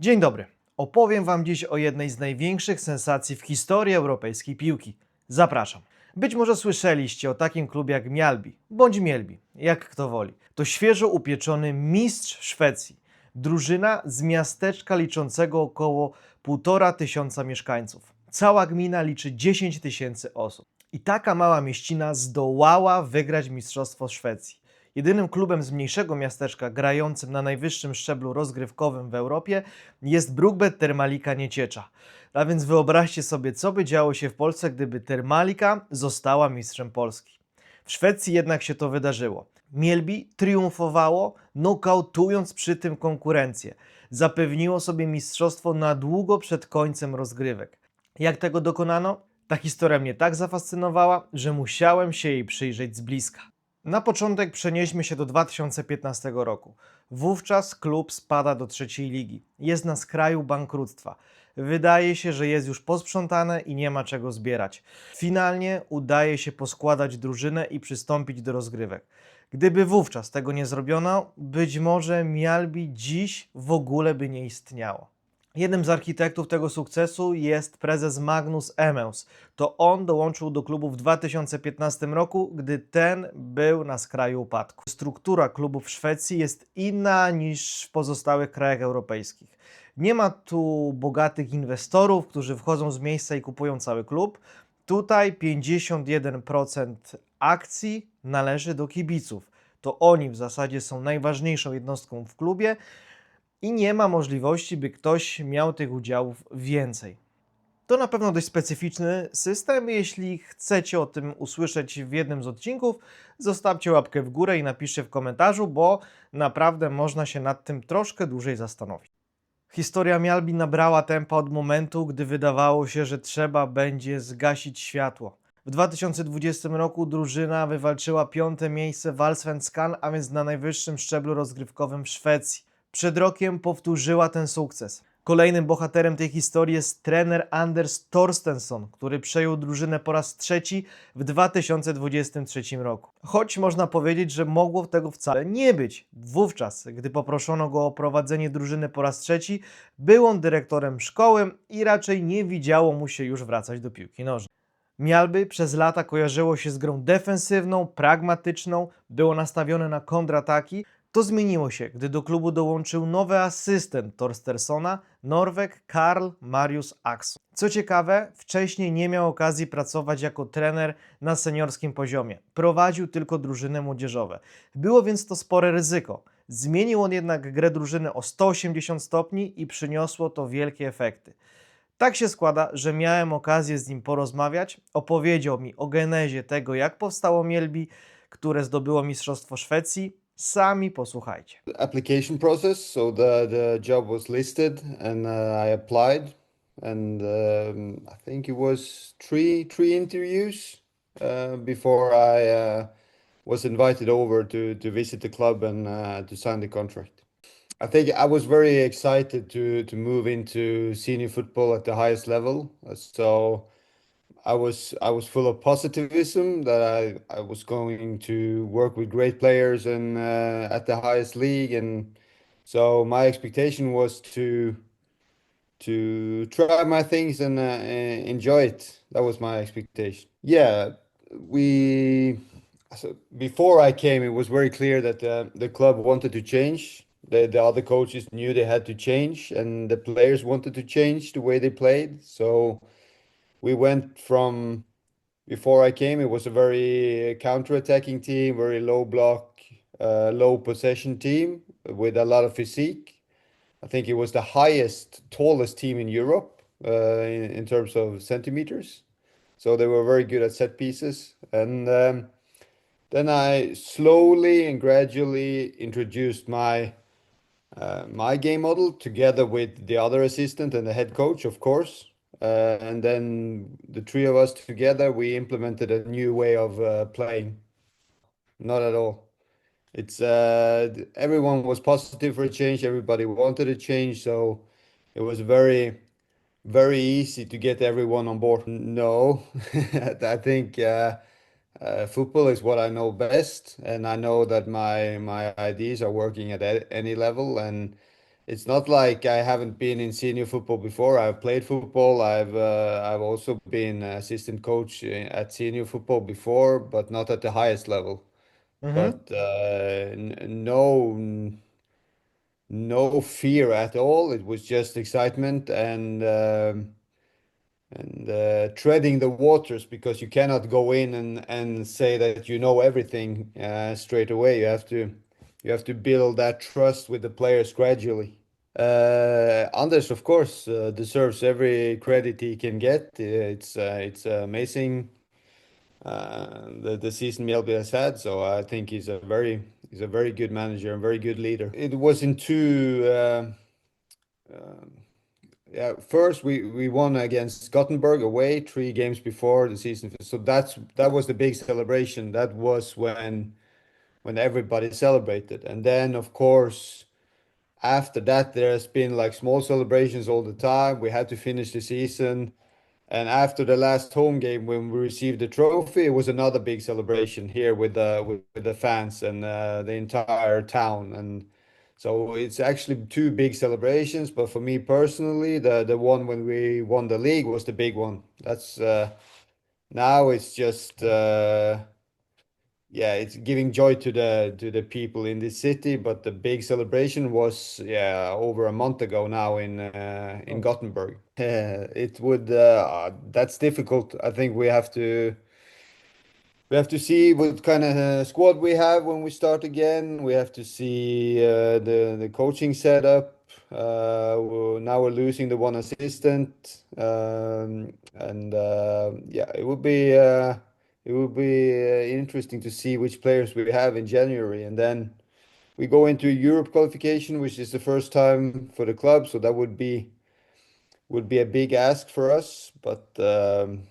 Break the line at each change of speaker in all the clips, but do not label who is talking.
Dzień dobry. Opowiem Wam dziś o jednej z największych sensacji w historii europejskiej piłki. Zapraszam. Być może słyszeliście o takim klubie jak Mialbi, bądź Mielbi, jak kto woli. To świeżo upieczony mistrz Szwecji. Drużyna z miasteczka liczącego około 1,5 tysiąca mieszkańców. Cała gmina liczy 10 tysięcy osób. I taka mała mieścina zdołała wygrać Mistrzostwo Szwecji. Jedynym klubem z mniejszego miasteczka grającym na najwyższym szczeblu rozgrywkowym w Europie jest Brugbet Termalika Nieciecza. A więc wyobraźcie sobie, co by działo się w Polsce, gdyby Termalika została mistrzem Polski. W Szwecji jednak się to wydarzyło. Mielbi triumfowało, nokautując przy tym konkurencję. Zapewniło sobie mistrzostwo na długo przed końcem rozgrywek. Jak tego dokonano? Ta historia mnie tak zafascynowała, że musiałem się jej przyjrzeć z bliska. Na początek przenieśmy się do 2015 roku. Wówczas klub spada do trzeciej ligi. Jest na skraju bankructwa. Wydaje się, że jest już posprzątane i nie ma czego zbierać. Finalnie udaje się poskładać drużynę i przystąpić do rozgrywek. Gdyby wówczas tego nie zrobiono, być może Mialbi dziś w ogóle by nie istniało. Jednym z architektów tego sukcesu jest prezes Magnus Emmels. To on dołączył do klubu w 2015 roku, gdy ten był na skraju upadku. Struktura klubu w Szwecji jest inna niż w pozostałych krajach europejskich. Nie ma tu bogatych inwestorów, którzy wchodzą z miejsca i kupują cały klub. Tutaj 51% akcji należy do kibiców. To oni w zasadzie są najważniejszą jednostką w klubie i nie ma możliwości, by ktoś miał tych udziałów więcej. To na pewno dość specyficzny system. Jeśli chcecie o tym usłyszeć w jednym z odcinków, zostawcie łapkę w górę i napiszcie w komentarzu, bo naprawdę można się nad tym troszkę dłużej zastanowić. Historia Mialbi nabrała tempa od momentu, gdy wydawało się, że trzeba będzie zgasić światło. W 2020 roku drużyna wywalczyła piąte miejsce w Allsvenskan, a więc na najwyższym szczeblu rozgrywkowym w Szwecji. Przed rokiem powtórzyła ten sukces. Kolejnym bohaterem tej historii jest trener Anders Torstensson, który przejął drużynę po raz trzeci w 2023 roku. Choć można powiedzieć, że mogło tego wcale nie być. Wówczas, gdy poproszono go o prowadzenie drużyny po raz trzeci, był on dyrektorem szkoły i raczej nie widziało mu się już wracać do piłki nożnej. Mialby przez lata kojarzyło się z grą defensywną, pragmatyczną, było nastawione na kontrataki. To zmieniło się, gdy do klubu dołączył nowy asystent Torstersona, Norweg Karl Marius Axon. Co ciekawe, wcześniej nie miał okazji pracować jako trener na seniorskim poziomie. Prowadził tylko drużyny młodzieżowe. Było więc to spore ryzyko. Zmienił on jednak grę drużyny o 180 stopni i przyniosło to wielkie efekty. Tak się składa, że miałem okazję z nim porozmawiać. Opowiedział mi o genezie tego, jak powstało Mielbi, które zdobyło Mistrzostwo Szwecji. Sami posłuchajcie.
application process. So the the job was listed, and uh, I applied, and um, I think it was three three interviews uh, before I uh, was invited over to to visit the club and uh, to sign the contract. I think I was very excited to to move into senior football at the highest level. So I was I was full of positivism that I I was going to work with great players and uh, at the highest league, and so my expectation was to to try my things and uh, e- enjoy it. That was my expectation. Yeah, we so before I came, it was very clear that uh, the club wanted to change. The the other coaches knew they had to change, and the players wanted to change the way they played. So we went from before I came, it was a very counter-attacking team, very low block, uh, low possession team with a lot of physique. I think it was the highest, tallest team in Europe uh, in, in terms of centimeters. So they were very good at set pieces. And um, then I slowly and gradually introduced my uh, my game model together with the other assistant and the head coach, of course. Uh, and then the three of us together, we implemented a new way of uh, playing. Not at all. It's uh, everyone was positive for a change. Everybody wanted a change, so it was very, very easy to get everyone on board. No, I think uh, uh, football is what I know best, and I know that my my ideas are working at any level, and it's not like I haven't been in senior football before. I've played football. I've uh, I've also been assistant coach uh, at senior football before, but not at the highest level.
Mhm.
But uh, n- no no fear at all. It was just excitement and um, and uh, treading the waters because you cannot go in and and say that you know everything uh, straight away. You have to you have to build that trust with the players gradually. Uh, Anders, of course, uh, deserves every credit he can get. Uh, It's amazing the season Mjällby has had. So I think he's a very he's a very good manager and very good leader. It was in two. Yeah, first we we won against Gothenburg away three games before the season. So that's that was the big celebration. That was when when everybody celebrated. And then of course after that there's been like small celebrations all the time. We had to finish the season. And after the last home game when we received the trophy, it was another big celebration here with the with, with the fans and uh, the entire town. And so it's actually two big celebrations, but for me personally, the the one when we won the league was the big one. That's uh, now it's just uh, yeah, it's giving joy to the to the people in this city. But the big celebration was yeah over a month ago now in uh, in
Oh.
Gothenburg. Uh, it would uh, that's difficult. I think we have to we have to see what kind of uh, squad we have when we start again. We have to see uh, the the coaching setup. Uh, we're- now we're losing the one assistant, um, and uh, yeah, it would be uh, it would be uh, interesting to see which players we have in January, and then we go into Europe qualification, which is the first time for the club, so that would be would be a big ask for us, but. Um,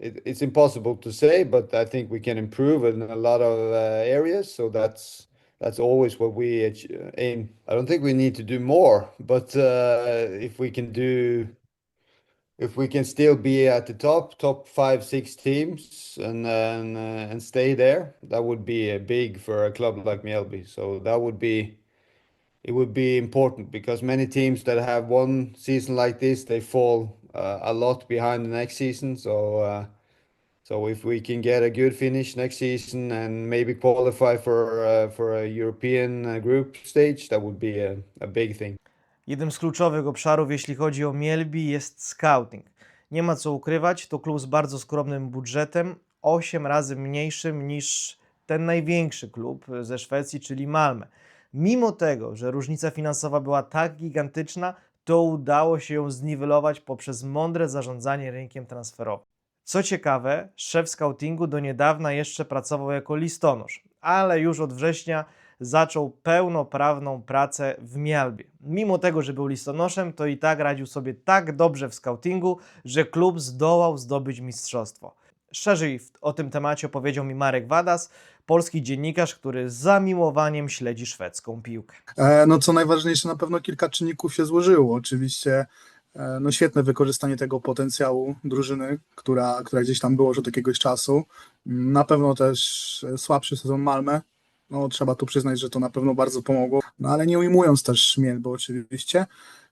it, it's impossible to say, but I think we can improve in a lot of uh, areas. So that's that's always what we aim. I don't think we need to do more, but uh, if we can do, if we can still be at the top, top five, six teams, and and uh, stay there, that would be uh, big for a club like Mjällby. So that would be. It would be important because many teams that have one season like this, they fall uh, a lot behind the next season. So, so if we can get a good finish next season and maybe qualify for for a European group stage, that would be a big thing.
Jednym z kluczowych obszarów, jeśli chodzi o Mielbi, jest scouting. Nie ma co ukrywać, to klub z bardzo skromnym budżetem, 8 razy mniejszym niż ten największy klub ze Szwecji, czyli Malmö. Mimo tego, że różnica finansowa była tak gigantyczna, to udało się ją zniwelować poprzez mądre zarządzanie rynkiem transferowym. Co ciekawe, szef scoutingu do niedawna jeszcze pracował jako listonosz, ale już od września zaczął pełnoprawną pracę w Mialbie. Mimo tego, że był listonoszem, to i tak radził sobie tak dobrze w scoutingu, że klub zdołał zdobyć mistrzostwo. Szerzej o tym temacie opowiedział mi Marek Wadas, polski dziennikarz, który z zamiłowaniem śledzi szwedzką piłkę.
E, No co najważniejsze, na pewno kilka czynników się złożyło. Oczywiście e, no świetne wykorzystanie tego potencjału drużyny, która, która gdzieś tam było już od jakiegoś czasu. Na pewno też e, słabszy sezon Malmę. No trzeba tu przyznać, że to na pewno bardzo pomogło. No ale nie ujmując też Mielby oczywiście,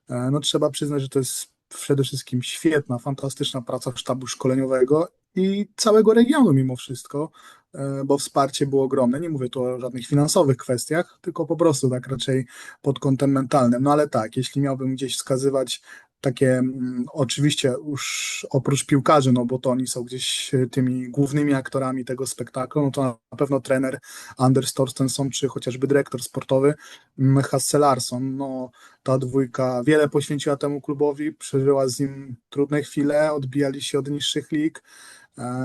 e, no trzeba przyznać, że to jest przede wszystkim świetna, fantastyczna praca sztabu szkoleniowego i całego regionu mimo wszystko, e, bo wsparcie było ogromne. Nie mówię tu o żadnych finansowych kwestiach, tylko po prostu tak raczej pod kątem mentalnym. No ale tak, jeśli miałbym gdzieś wskazywać takie, mm, oczywiście już oprócz piłkarzy, no bo to oni są gdzieś e, tymi głównymi aktorami tego spektaklu, no to na pewno trener Anders Torstensson, czy chociażby dyrektor sportowy mm, Hasse Larsson, no ta dwójka wiele poświęciła temu klubowi, przeżyła z nim trudne chwile, odbijali się od niższych lig,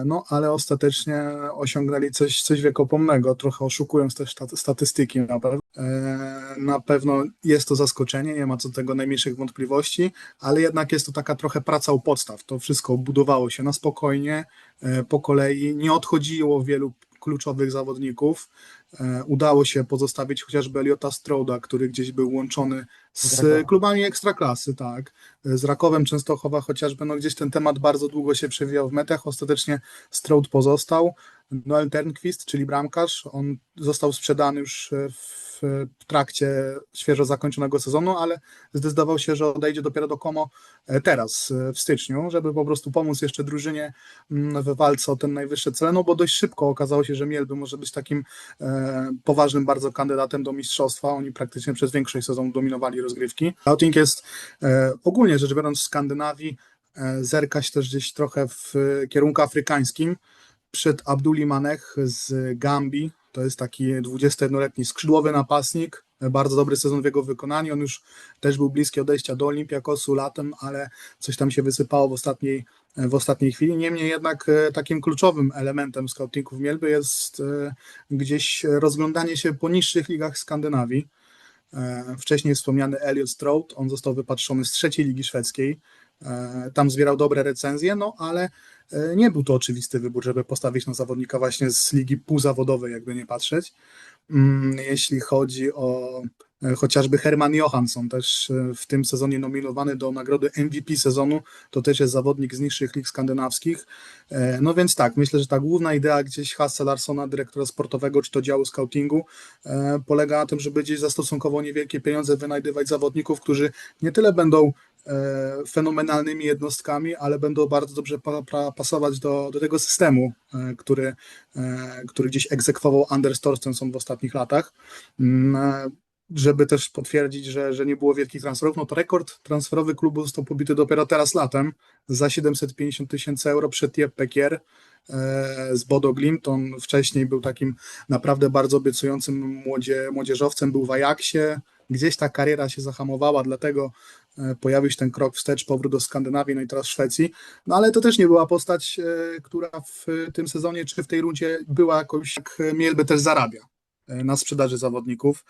No, ale ostatecznie osiągnęli coś, coś wiekopomnego, trochę oszukując też stat- statystyki na pewno. E, Na pewno jest to zaskoczenie, nie ma co do tego najmniejszych wątpliwości, ale jednak jest to taka trochę praca u podstaw. To wszystko budowało się na spokojnie, e, po kolei, nie odchodziło wielu kluczowych zawodników. E, Udało się pozostawić chociażby Eliota Stroda, który gdzieś był łączony z klubami ekstraklasy, tak. Z Rakowem Częstochowa chociażby, no gdzieś ten temat bardzo długo się przewijał w mediach, ostatecznie Stroud pozostał. Noel Ternquist, czyli bramkarz, on został sprzedany już e, w trakcie świeżo zakończonego sezonu, ale zdecydował się, że odejdzie dopiero do Como e, teraz, e, w styczniu, żeby po prostu pomóc jeszcze drużynie mm, w walce o ten najwyższe cele, no bo dość szybko okazało się, że Mielby może być takim poważnym bardzo kandydatem do mistrzostwa. Oni praktycznie przez większość sezonu dominowali rozgrywki. Outing jest ogólnie rzecz biorąc w Skandynawii zerka się też gdzieś trochę w kierunku afrykańskim. Przed Abduli Manech z Gambii, to jest taki 21-letni skrzydłowy napastnik, bardzo dobry sezon w jego wykonaniu. On już też był bliski odejścia do Olimpiakosu latem, ale coś tam się wysypało w ostatniej, w ostatniej chwili. Niemniej jednak e, takim kluczowym elementem scoutingów Mielby jest e, gdzieś rozglądanie się po niższych ligach Skandynawii. E, Wcześniej wspomniany Elliot Stroud, on został wypatrzony z trzeciej ligi szwedzkiej. E, Tam zbierał dobre recenzje, no ale e, nie był to oczywisty wybór, żeby postawić na zawodnika właśnie z ligi półzawodowej, jakby nie patrzeć. Mm, Jeśli chodzi o e, chociażby Herman Johansson, też w tym sezonie nominowany do nagrody MVP sezonu, to też jest zawodnik z niższych lig skandynawskich. No więc tak, myślę, że ta główna idea gdzieś Hasse Larsona, dyrektora sportowego, czy to działu scoutingu, polega na tym, żeby gdzieś za stosunkowo niewielkie pieniądze wynajdywać zawodników, którzy nie tyle będą fenomenalnymi jednostkami, ale będą bardzo dobrze pa, pa, pasować do, do tego systemu, e, który, e, który gdzieś egzekwował Anders Torstensson w ostatnich latach. Mm, e, Żeby też potwierdzić, że, że nie było wielkich transferów, no to rekord transferowy klubu został pobity dopiero teraz latem za 750 tysięcy euro przed Jeppe Kier e, z Bodo Glimt. On wcześniej był takim naprawdę bardzo obiecującym młodzie, młodzieżowcem, był w Ajaxie, gdzieś ta kariera się zahamowała, dlatego e, pojawił się ten krok wstecz, powrót do Skandynawii, no i teraz Szwecji. No ale to też nie była postać, e, która w tym sezonie czy w tej rundzie była jakoś, jak Mielby też zarabia e, na sprzedaży zawodników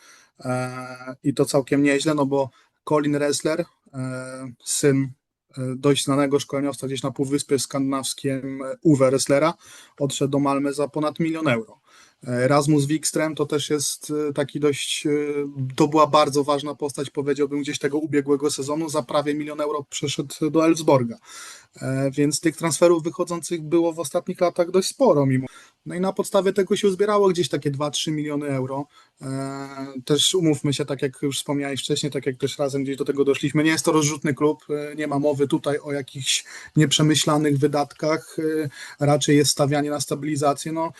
E, i to całkiem nieźle, no bo Colin Ressler, e, syn e, dość znanego szkoleniowca gdzieś na Półwyspie Skandynawskim e, Uwe Resslera, odszedł do Malmy za ponad milion euro. Rasmus Wikström to też jest e, taki dość, e, to była bardzo ważna postać, powiedziałbym, gdzieś tego ubiegłego sezonu, za prawie milion euro przeszedł do Elfsborga. E, Więc tych transferów wychodzących było w ostatnich latach dość sporo mimo. No i na podstawie tego się uzbierało gdzieś takie 2-3 miliony euro. E, Też umówmy się, tak jak już wspomniałeś wcześniej, tak jak też razem gdzieś do tego doszliśmy, nie jest to rozrzutny klub, e, nie ma mowy tutaj o jakichś nieprzemyślanych wydatkach, e, raczej jest stawianie na stabilizację. No,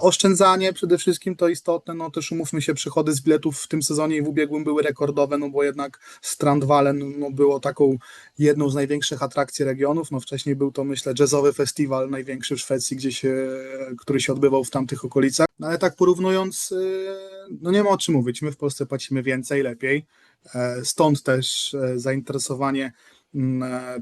oszczędzanie przede wszystkim to istotne, no też umówmy się, przychody z biletów w tym sezonie i w ubiegłym były rekordowe, no bo jednak Strandvalen no, było taką jedną z największych atrakcji regionów, no wcześniej był to myślę jazzowy festiwal największy w Szwecji, gdzie się, który się odbywał w tamtych okolicach, no ale tak porównując, e, no nie ma o czym mówić, my w Polsce płacimy więcej, lepiej, E, stąd też e, zainteresowanie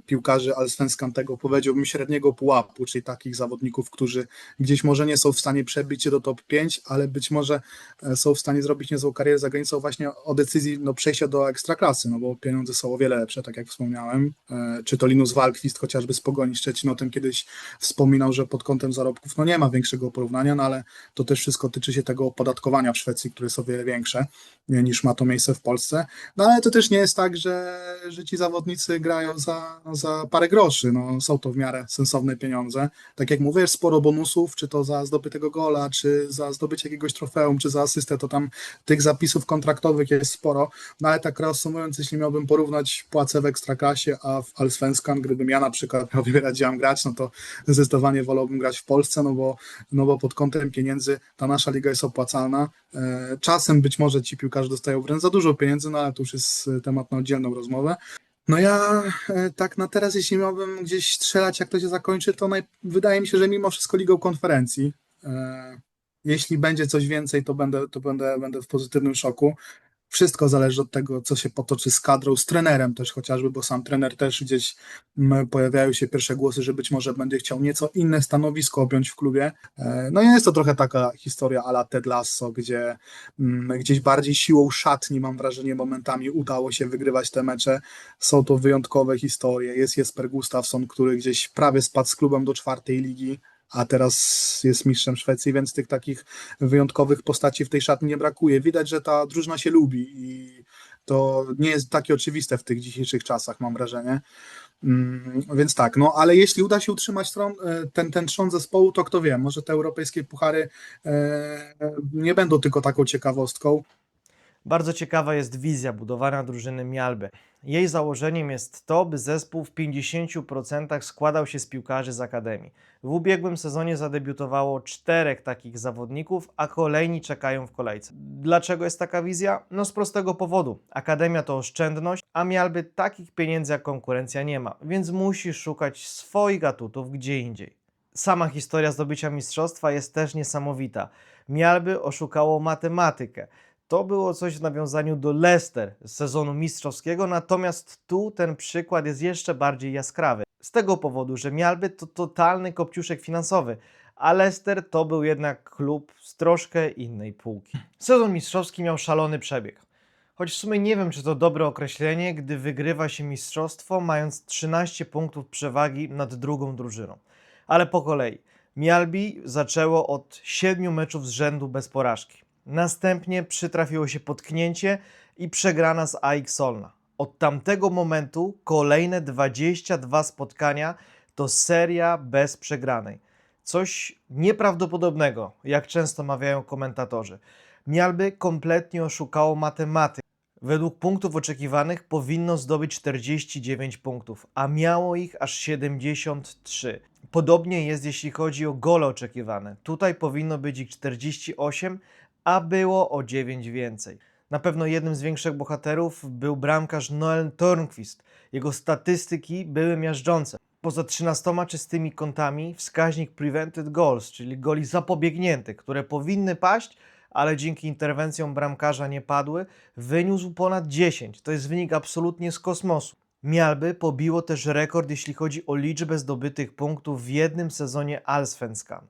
piłkarzy Allsvenskan tego powiedziałbym średniego pułapu, czyli takich zawodników, którzy gdzieś może nie są w stanie przebić się do top 5, ale być może e, są w stanie zrobić niezłą karierę za granicą właśnie o decyzji no, przejścia do ekstraklasy, no bo pieniądze są o wiele lepsze, tak jak wspomniałem. E, Czy to Linus Walkwist chociażby z Pogoni Szczecin o tym kiedyś wspominał, że pod kątem zarobków no nie ma większego porównania, no ale to też wszystko tyczy się tego opodatkowania w Szwecji, które jest o wiele większe nie, niż ma to miejsce w Polsce. No ale to też nie jest tak, że, że ci zawodnicy grają za, za parę groszy. No, są to w miarę sensowne pieniądze. Tak jak mówię, sporo bonusów, czy to za zdobytego gola, czy za zdobycie jakiegoś trofeum, czy za asystę, to tam tych zapisów kontraktowych jest sporo. No ale tak reasumując, jeśli miałbym porównać płacę w Ekstraklasie, a w Allsvenskan, gdybym ja na przykład miał wybierać, gdzie mam grać, no to zdecydowanie wolałbym grać w Polsce, no bo, no bo pod kątem pieniędzy ta nasza liga jest opłacalna. E, Czasem być może ci piłkarze dostają wręcz za dużo pieniędzy, no ale to już jest temat na oddzielną rozmowę. No ja e, tak na teraz, jeśli miałbym gdzieś strzelać, jak to się zakończy, to naj... wydaje mi się, że mimo wszystko ligą konferencji. E, Jeśli będzie coś więcej, to będę, to będę, będę w pozytywnym szoku. Wszystko zależy od tego, co się potoczy z kadrą, z trenerem też chociażby, bo sam trener też gdzieś m, pojawiają się pierwsze głosy, że być może będzie chciał nieco inne stanowisko objąć w klubie. E, No i jest to trochę taka historia ala Ted Lasso, gdzie mm, gdzieś bardziej siłą szatni, mam wrażenie, momentami udało się wygrywać te mecze. Są to wyjątkowe historie. Jest Jesper Gustafsson, który gdzieś prawie spadł z klubem do czwartej ligi, a teraz jest mistrzem Szwecji, więc tych takich wyjątkowych postaci w tej szatni nie brakuje. Widać, że ta drużyna się lubi i to nie jest takie oczywiste w tych dzisiejszych czasach, mam wrażenie. Mm, Więc tak, no ale jeśli uda się utrzymać e, ten, ten trzon zespołu, to kto wie, może te europejskie puchary e, nie będą tylko taką ciekawostką.
Bardzo ciekawa jest wizja budowania drużyny Mialby. Jej założeniem jest to, by zespół w 50% składał się z piłkarzy z akademii. W ubiegłym sezonie zadebiutowało czterech takich zawodników, a kolejni czekają w kolejce. Dlaczego jest taka wizja? No z prostego powodu. Akademia to oszczędność, a Mialby takich pieniędzy jak konkurencja nie ma, więc musi szukać swoich atutów gdzie indziej. Sama historia zdobycia mistrzostwa jest też niesamowita. Mialby oszukało matematykę. To było coś w nawiązaniu do Leicester z sezonu mistrzowskiego, natomiast tu ten przykład jest jeszcze bardziej jaskrawy. Z tego powodu, że Mialby to totalny kopciuszek finansowy, a Leicester to był jednak klub z troszkę innej półki. Sezon mistrzowski miał szalony przebieg. Choć w sumie nie wiem, czy to dobre określenie, gdy wygrywa się mistrzostwo, mając 13 punktów przewagi nad drugą drużyną. Ale po kolei. Mialbi zaczęło od 7 meczów z rzędu bez porażki. Następnie przytrafiło się potknięcie i przegrana z AIK Solna. Od tamtego momentu kolejne 22 spotkania to seria bez przegranej. Coś nieprawdopodobnego, jak często mawiają komentatorzy. Mialby kompletnie oszukało matematykę. Według punktów oczekiwanych powinno zdobyć 49 punktów, a miało ich aż 73. Podobnie jest jeśli chodzi o gole oczekiwane. Tutaj powinno być ich 48, a było o 9 więcej. Na pewno jednym z większych bohaterów był bramkarz Noel Törnqvist. Jego statystyki były miażdżące. Poza 13 czystymi kątami wskaźnik prevented goals, czyli goli zapobiegniętych, które powinny paść, ale dzięki interwencjom bramkarza nie padły, wyniósł ponad 10. To jest wynik absolutnie z kosmosu. Mialby pobiło też rekord, jeśli chodzi o liczbę zdobytych punktów w jednym sezonie Allsvenskan.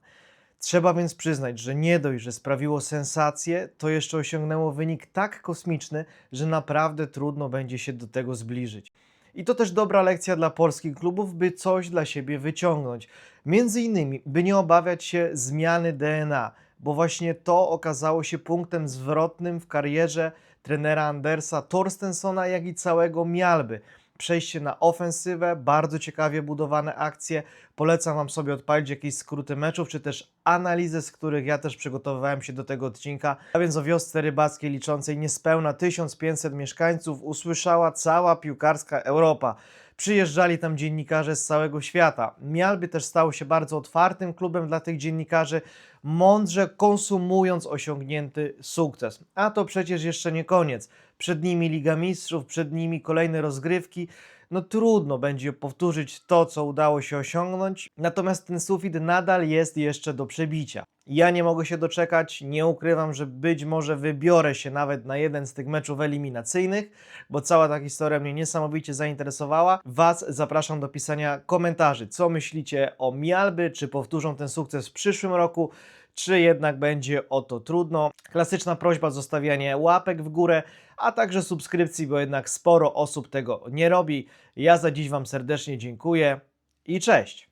Trzeba więc przyznać, że nie dość, że sprawiło sensację, to jeszcze osiągnęło wynik tak kosmiczny, że naprawdę trudno będzie się do tego zbliżyć. I to też dobra lekcja dla polskich klubów, by coś dla siebie wyciągnąć. Między innymi, by nie obawiać się zmiany DNA, bo właśnie to okazało się punktem zwrotnym w karierze trenera Andersa Torstensona, jak i całego Mialby. Przejście na ofensywę, bardzo ciekawie budowane akcje. Polecam Wam sobie odpalić jakieś skróty meczów, czy też analizy, z których ja też przygotowywałem się do tego odcinka. A więc o wiosce rybackiej liczącej niespełna 1500 mieszkańców usłyszała cała piłkarska Europa. Przyjeżdżali tam dziennikarze z całego świata. Mialby też stał się bardzo otwartym klubem dla tych dziennikarzy, mądrze konsumując osiągnięty sukces. A to przecież jeszcze nie koniec. Przed nimi Liga Mistrzów, przed nimi kolejne rozgrywki. No trudno będzie powtórzyć to, co udało się osiągnąć, natomiast ten sufit nadal jest jeszcze do przebicia. Ja nie mogę się doczekać, nie ukrywam, że być może wybiorę się nawet na jeden z tych meczów eliminacyjnych, bo cała ta historia mnie niesamowicie zainteresowała. Was zapraszam do pisania komentarzy, co myślicie o Mialby, czy powtórzą ten sukces w przyszłym roku, czy jednak będzie o to trudno. Klasyczna prośba zostawianie łapek w górę, a także subskrypcji, bo jednak sporo osób tego nie robi. Ja za dziś Wam serdecznie dziękuję i cześć!